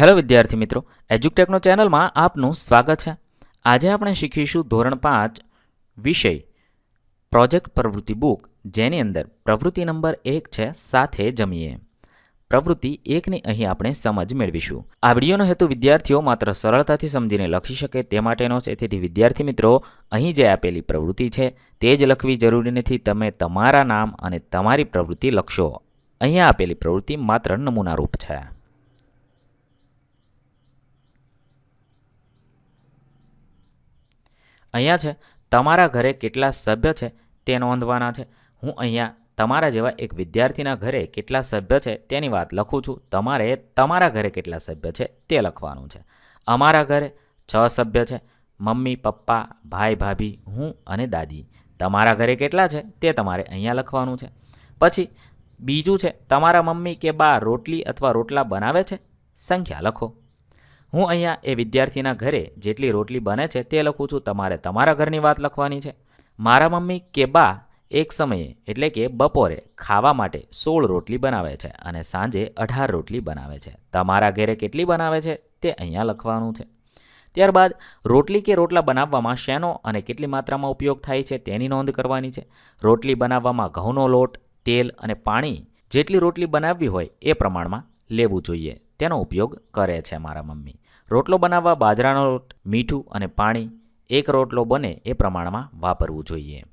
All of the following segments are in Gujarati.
હેલો વિદ્યાર્થી મિત્રો એજ્યુકટેકનો ચેનલમાં આપનું સ્વાગત છે. આજે આપણે શીખીશું ધોરણ પાંચ, વિષય પ્રોજેક્ટ પ્રવૃત્તિ બુક, જેની અંદર પ્રવૃત્તિ નંબર એક છે, સાથે જમીએ. પ્રવૃત્તિ એકની અહીં આપણે સમજ મેળવીશું. આ વિડીયોનો હેતુ વિદ્યાર્થીઓ માત્ર સરળતાથી સમજીને લખી શકે તે માટેનો છે. તેથી વિદ્યાર્થી મિત્રો, અહીં જે આપેલી પ્રવૃત્તિ છે, તે જ લખવી જરૂરી નથી. તમે તમારા નામ અને તમારી પ્રવૃત્તિ લખશો. અહીંયા આપેલી પ્રવૃત્તિ માત્ર નમૂનારૂપ છે. અહીંયા છે. તમારા ઘરે કેટલા સભ્ય છે તે નોંધવાના છે. હું અહીંયા તમારા જેવા એક વિદ્યાર્થીના ઘરે કેટલા સભ્ય છે તેની વાત લખું છું. તમારે તમારા ઘરે કેટલા સભ્ય છે તે લખવાનું છે. અમારા ઘરે છ સભ્ય છે. મમ્મી, પપ્પા, ભાઈ, ભાભી, હું અને દાદી. તમારા ઘરે કેટલા છે તે તમારે અહીંયા લખવાનું છે. પછી બીજું છે, તમારા મમ્મી કે બા રોટલી અથવા રોટલા બનાવે છે? સંખ્યા લખો. હું અહીંયા એ વિદ્યાર્થીના ઘરે જેટલી રોટલી બને છે તે લખું છું. તમારે તમારા ઘરની વાત લખવાની છે. મારા મમ્મી કે બા એક સમયે એટલે કે બપોરે ખાવા માટે સોળ રોટલી બનાવે છે અને સાંજે અઢાર રોટલી બનાવે છે. તમારા ઘરે કેટલી બનાવે છે તે અહીંયા લખવાનું છે. ત્યારબાદ રોટલી કે રોટલા બનાવવામાં શેનો અને કેટલી માત્રામાં ઉપયોગ થાય છે તેની નોંધ કરવાની છે. રોટલી બનાવવામાં ઘઉંનો લોટ, તેલ અને પાણી જેટલી રોટલી બનાવવી હોય એ પ્રમાણમાં લેવું જોઈએ. તેનો ઉપયોગ કરે છે મારા મમ્મી. રોટલો બનાવવા બાજરાનો લોટ, મીઠું અને પાણી એક રોટલો બને એ પ્રમાણમાં વાપરવું જોઈએ.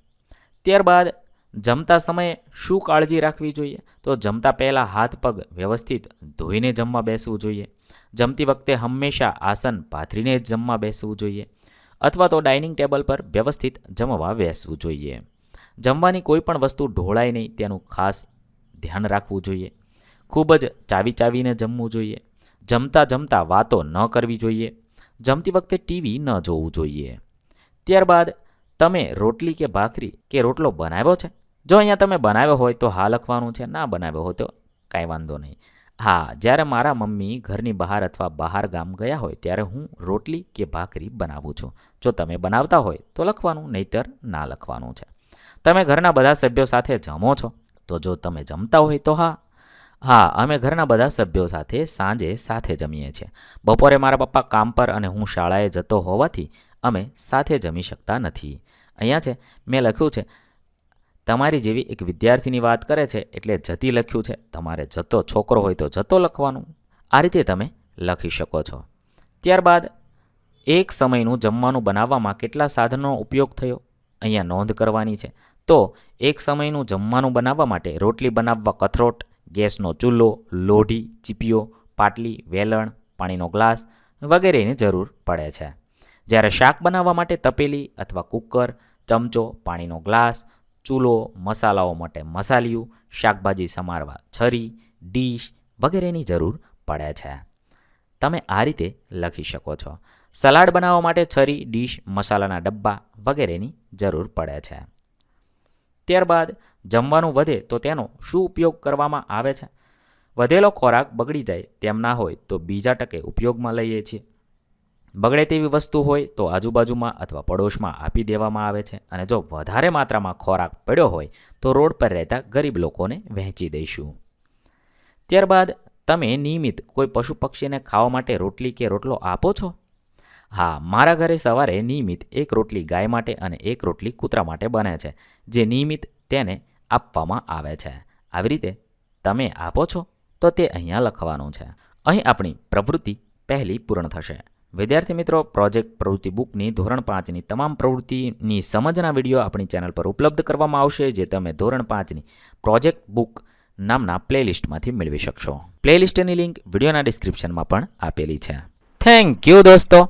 ત્યારબાદ જમતા સમયે શું કાળજી રાખવી જોઈએ? તો જમતા પહેલાં હાથ પગ વ્યવસ્થિત ધોઈને જમવા બેસવું જોઈએ. જમતી વખતે હંમેશા આસન પાથરીને જ જમવા બેસવું જોઈએ અથવા તો ડાઇનિંગ ટેબલ પર વ્યવસ્થિત જમવા બેસવું જોઈએ. જમવાની કોઈ પણ વસ્તુ ઢોળાય નહીં, તેનું ખાસ ધ્યાન રાખવું જોઈએ. ખૂબ જ ચાવી ચાવીને જમવું જોઈએ. જમતા જમતા વાતો ન કરવી જોઈએ, જમતી વખતે ટીવી ન જોવું જોઈએ. ત્યારબાદ તમે રોટલી કે ભાખરી કે રોટલો બનાવ્યો છે? જો અહીંયા તમે બનાવ્યો હોય તો હા લખવાનું છે, ના બનાવ્યો હોય તો કાંઈ વાંધો નહીં. હા, જ્યારે મારા મમ્મી ઘરની બહાર અથવા બહાર ગામ ગયા હોય ત્યારે હું રોટલી કે ભાખરી બનાવું છું. જો તમે બનાવતા હોય તો લખવાનું, નહીતર ના લખવાનું છે. તમે ઘરના બધા સભ્યો સાથે જમો છો, તો જો તમે જમતા હોય તો હા હા, અમે ઘરના બધા સભ્યો સાથે સાંજે સાથે જમીએ છીએ. બપોરે મારા પપ્પા કામ પર અને હું શાળાએ જતો હોવાથી અમે સાથે જમી શકતા નથી. અહીંયા છે, મેં લખ્યું છે, તમારી જેવી એક વિદ્યાર્થીની વાત કરે છે એટલે જતી લખ્યું છે. તમારે જતો છોકરો હોય તો જતો લખવાનું. આ રીતે તમે લખી શકો છો. ત્યારબાદ, એક સમયનું જમવાનું બનાવવામાં કેટલા સાધનોનો ઉપયોગ થયો? અહીંયા નોંધ કરવાની છે. તો, એક સમયનું જમવાનું બનાવવા માટે રોટલી બનાવવા કથરોટ ગેસનો ચૂલો, લોઢી ચીપીઓ પાટલી, વેલણ, પાણીનો ગ્લાસ વગેરેની જરૂર પડે છે. જ્યારે શાક બનાવવા માટે તપેલી અથવા કુકર, ચમચો, પાણીનો ગ્લાસ, ચૂલો, મસાલાઓ માટે મસાલિયું શાકભાજી સમારવા છરી, ડીશ વગેરેની જરૂર પડે છે. તમે આ રીતે લખી શકો છો. સલાડ બનાવવા માટે છરી, ડીશ, મસાલાના ડબ્બા વગેરેની જરૂર પડે છે. ત્યારબાદ જમવાનું વધે તો તેનો શું ઉપયોગ કરવામાં આવે છે? વધેલો ખોરાક બગડી જાય તેમ ના હોય તો બીજા ટકે ઉપયોગમાં લઈએ છીએ. બગડે તેવી વસ્તુ હોય તો આજુબાજુમાં અથવા પડોશમાં આપી દેવામાં આવે છે અને જો વધારે માત્રામાં ખોરાક પડ્યો હોય તો રોડ પર રહેતા ગરીબ લોકોને વહેંચી દઈશું. ત્યારબાદ તમે નિયમિત કોઈ પશુ પક્ષીને ખાવા માટે રોટલી કે રોટલો આપો છો? હા, મારા ઘરે સવારે નિયમિત એક રોટલી ગાય માટે અને એક રોટલી કૂતરા માટે બને છે, જે નિયમિત તેને આપવામાં આવે છે. આવી રીતે તમે આપો છો તો તે અહીંયા લખવાનું છે. અહીં આપણી પ્રવૃત્તિ પહેલી પૂર્ણ થશે. વિદ્યાર્થી મિત્રો, પ્રોજેક્ટ પ્રવૃત્તિ બુકની ધોરણ પાંચની તમામ પ્રવૃત્તિની સમજના વીડિયો આપણી ચેનલ પર ઉપલબ્ધ કરવામાં આવશે, જે તમે ધોરણ પાંચની પ્રોજેક્ટ બુક નામના પ્લેલિસ્ટમાંથી મેળવી શકશો. પ્લેલિસ્ટની લિંક વિડીયોના ડિસ્ક્રિપ્શનમાં પણ આપેલી છે. થેન્ક યુ દોસ્તો.